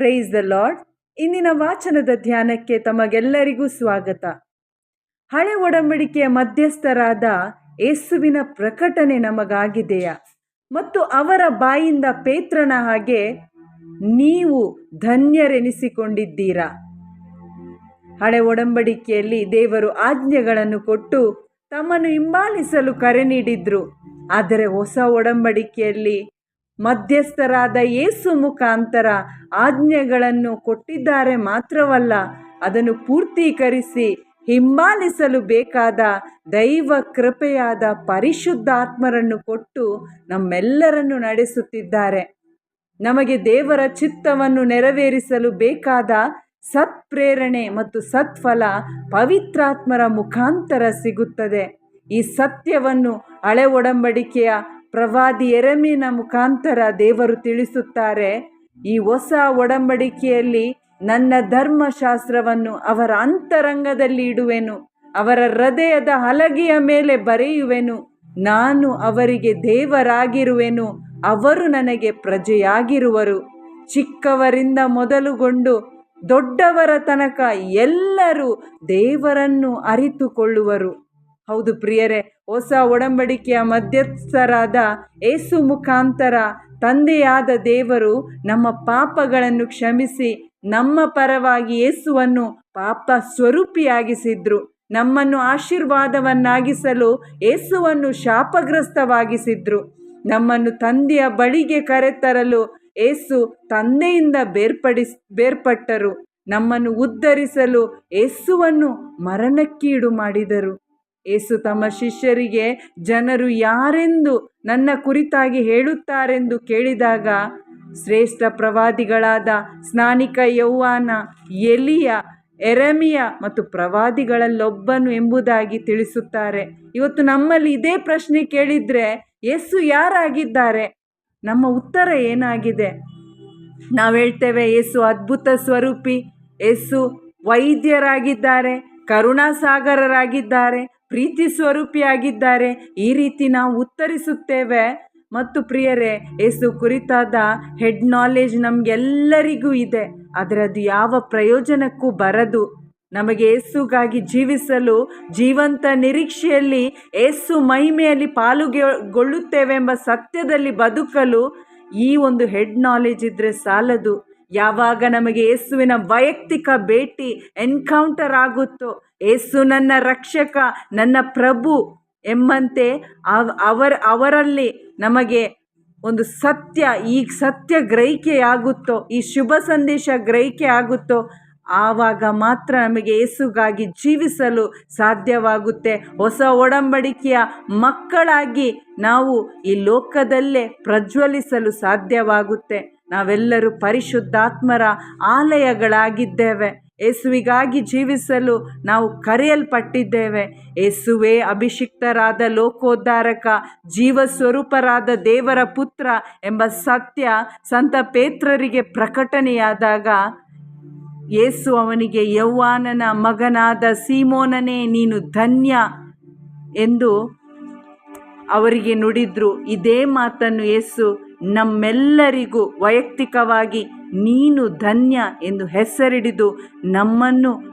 Praise the lord ಇಂದಿನ ವಾಚನದ ಧ್ಯಾನಕ್ಕೆ ತಮಗೆಲ್ಲರಿಗೂ ಸ್ವಾಗತ. ಹಳೆ ಒಡಂಬಡಿಕೆಯ ಮಧ್ಯಸ್ಥರಾದ ಯೇಸುವಿನ ಪ್ರಕಟಣೆ ನಮಗಾಗಿದೆಯಾ? ಮತ್ತು ಅವರ ಬಾಯಿಂದ ಪೇತ್ರನ ಹಾಗೆ ನೀವು ಧನ್ಯರೆನಿಸಿಕೊಂಡಿದ್ದೀರಾ? ಹಳೆ ಒಡಂಬಡಿಕೆಯಲ್ಲಿ ದೇವರು ಆಜ್ಞೆಗಳನ್ನು ಕೊಟ್ಟು ತಮ್ಮನ್ನು ಹಿಂಬಾಲಿಸಲು ಕರೆ ನೀಡಿದ್ರು. ಆದರೆ ಹೊಸ ಒಡಂಬಡಿಕೆಯಲ್ಲಿ ಮಧ್ಯಸ್ಥರಾದ ಯೇಸು ಮುಖಾಂತರ ಆಜ್ಞೆಗಳನ್ನು ಕೊಟ್ಟಿದ್ದಾರೆ ಮಾತ್ರವಲ್ಲ, ಅದನ್ನು ಪೂರ್ತೀಕರಿಸಿ ಹಿಂಬಾಲಿಸಲು ಬೇಕಾದ ದೈವ ಕೃಪೆಯಾದ ಪರಿಶುದ್ಧಾತ್ಮರನ್ನು ಕೊಟ್ಟು ನಮ್ಮೆಲ್ಲರನ್ನು ನಡೆಸುತ್ತಿದ್ದಾರೆ. ನಮಗೆ ದೇವರ ಚಿತ್ತವನ್ನು ನೆರವೇರಿಸಲು ಬೇಕಾದ ಸತ್ಪ್ರೇರಣೆ ಮತ್ತು ಸತ್ಫಲ ಪವಿತ್ರಾತ್ಮರ ಮುಖಾಂತರ ಸಿಗುತ್ತದೆ. ಈ ಸತ್ಯವನ್ನು ಹಳೆ ಒಡಂಬಡಿಕೆಯ ಪ್ರವಾದಿ ಎರೆಮಿನ ಮುಖಾಂತರ ದೇವರು ತಿಳಿಸುತ್ತಾರೆ, ಈ ಹೊಸ ಒಡಂಬಡಿಕೆಯಲ್ಲಿ ನನ್ನ ಧರ್ಮಶಾಸ್ತ್ರವನ್ನು ಅವರ ಅಂತರಂಗದಲ್ಲಿ ಇಡುವೆನು, ಅವರ ಹೃದಯದ ಹಲಗೆಯ ಮೇಲೆ ಬರೆಯುವೆನು, ನಾನು ಅವರಿಗೆ ದೇವರಾಗಿರುವೆನು, ಅವರು ನನಗೆ ಪ್ರಜೆಯಾಗಿರುವರು. ಚಿಕ್ಕವರಿಂದ ಮೊದಲುಗೊಂಡು ದೊಡ್ಡವರ ತನಕ ಎಲ್ಲರೂ ದೇವರನ್ನು ಅರಿತುಕೊಳ್ಳುವರು. ಹೌದು ಪ್ರಿಯರೇ ಹೊಸ ಒಡಂಬಡಿಕೆಯ ಮಧ್ಯಸ್ಥರಾದ ಏಸು ಮುಖಾಂತರ ತಂದೆಯಾದ ದೇವರು ನಮ್ಮ ಪಾಪಗಳನ್ನು ಕ್ಷಮಿಸಿ ನಮ್ಮ ಪರವಾಗಿ ಏಸುವನ್ನು ಪಾಪ ಸ್ವರೂಪಿಯಾಗಿಸಿದ್ರು. ನಮ್ಮನ್ನು ಆಶೀರ್ವಾದವನ್ನಾಗಿಸಲು ಏಸುವನ್ನು ಶಾಪಗ್ರಸ್ತವಾಗಿಸಿದ್ರು. ನಮ್ಮನ್ನು ತಂದೆಯ ಬಳಿಗೆ ಕರೆತರಲು ಏಸು ತಂದೆಯಿಂದ ಬೇರ್ಪಡಿಸ್, ಬೇರ್ಪಟ್ಟರು. ನಮ್ಮನ್ನು ಉದ್ಧರಿಸಲು ಏಸುವನ್ನು ಮರಣಕ್ಕೀಡು ಮಾಡಿದರು. ಏಸು ತಮ್ಮ ಶಿಷ್ಯರಿಗೆ, ಜನರು ಯಾರೆಂದು ನನ್ನ ಕುರಿತಾಗಿ ಹೇಳುತ್ತಾರೆಂದು ಕೇಳಿದಾಗ, ಶ್ರೇಷ್ಠ ಪ್ರವಾದಿಗಳಾದ ಸ್ನಾನಿಕ ಯೌವಾನ ಎಲಿಯ, ಎರಮಿಯ ಮತ್ತು ಪ್ರವಾದಿಗಳಲ್ಲೊಬ್ಬನು ಎಂಬುದಾಗಿ ತಿಳಿಸುತ್ತಾರೆ. ಇವತ್ತು ನಮ್ಮಲ್ಲಿ ಇದೇ ಪ್ರಶ್ನೆ ಕೇಳಿದರೆ ಯೇಸು ಯಾರಾಗಿದ್ದಾರೆ? ನಮ್ಮ ಉತ್ತರ ಏನಾಗಿದೆ? ನಾವು ಹೇಳ್ತೇವೆ ಯೇಸು ಅದ್ಭುತ ಸ್ವರೂಪಿ ಯೇಸು ವೈದ್ಯರಾಗಿದ್ದಾರೆ, ಕರುಣಾಸಾಗರರಾಗಿದ್ದಾರೆ ಪ್ರೀತಿ ಸ್ವರೂಪಿಯಾಗಿದ್ದಾರೆ. ಈ ರೀತಿ ನಾವು ಉತ್ತರಿಸುತ್ತೇವೆ. ಮತ್ತು ಪ್ರಿಯರೇ, ಯೇಸು ಕುರಿತಾದ ಹೆಡ್ ನಾಲೆಜ್ ನಮಗೆಲ್ಲರಿಗೂ ಇದೆ. ಆದರೆ ಅದು ಯಾವ ಪ್ರಯೋಜನಕ್ಕೂ ಬರದು. ನಮಗೆ ಏಸುಗಾಗಿ ಜೀವಿಸಲು, ಜೀವಂತ ನಿರೀಕ್ಷೆಯಲ್ಲಿ ಏಸು ಮಹಿಮೆಯಲ್ಲಿ ಪಾಲುಗೊಳ್ಳುತ್ತೇವೆಂಬ ಸತ್ಯದಲ್ಲಿ ಬದುಕಲು ಈ ಒಂದು ಹೆಡ್ ನಾಲೆಜ್ ಇದ್ದರೆ ಸಾಲದು. ಯಾವಾಗ ನಮಗೆ ಯೇಸುವಿನ ವೈಯಕ್ತಿಕ ಭೇಟಿ ಎನ್ಕೌಂಟರ್ ಆಗುತ್ತೋ ಏಸು ನನ್ನ ರಕ್ಷಕ, ನನ್ನ ಪ್ರಭು ಎಂಬಂತೆ ಅವರ, ಅವರಲ್ಲಿ ನಮಗೆ ಒಂದು ಸತ್ಯ, ಈ ಸತ್ಯ ಗ್ರಹಿಕೆಯಾಗುತ್ತೋ, ಈ ಶುಭ ಸಂದೇಶ ಗ್ರಹಿಕೆ ಆಗುತ್ತೋ ಆವಾಗ ಮಾತ್ರ ನಮಗೆ ಏಸುಗಾಗಿ ಜೀವಿಸಲು ಸಾಧ್ಯವಾಗುತ್ತೆ. ಹೊಸ ಒಡಂಬಡಿಕೆಯ ಮಕ್ಕಳಾಗಿ ನಾವು ಈ ಲೋಕದಲ್ಲೇ ಪ್ರಜ್ವಲಿಸಲು ಸಾಧ್ಯವಾಗುತ್ತೆ. ನಾವೆಲ್ಲರೂ ಪರಿಶುದ್ಧಾತ್ಮರ ಆಲಯಗಳಾಗಿದ್ದೇವೆ. ಯೇಸುವಿಗಾಗಿ ಜೀವಿಸಲು ನಾವು ಕರೆಯಲ್ಪಟ್ಟಿದ್ದೇವೆ. ಯೇಸುವೇ ಅಭಿಷಿಕ್ತರಾದ ಲೋಕೋದ್ಧಾರಕ ಜೀವ ಸ್ವರೂಪರಾದ ದೇವರ ಪುತ್ರ ಎಂಬ ಸತ್ಯ ಸಂತ ಪೇತ್ರರಿಗೆ ಪ್ರಕಟಣೆಯಾದಾಗ ಯೇಸು ಅವನಿಗೆ, ಯೌವಾನನ ಮಗನಾದ ಸೀಮೋನನೇ, ನೀನು ಧನ್ಯ ಎಂದು ಅವರಿಗೆ ನುಡಿದ್ರು. ಇದೇ ಮಾತನ್ನು ಯೇಸು ನಮ್ಮೆಲ್ಲರಿಗೂ ವೈಯಕ್ತಿಕವಾಗಿ ನೀನು ಧನ್ಯ ಎಂದು ಹೆಸರಿಡಿದು ನಮ್ಮನ್ನು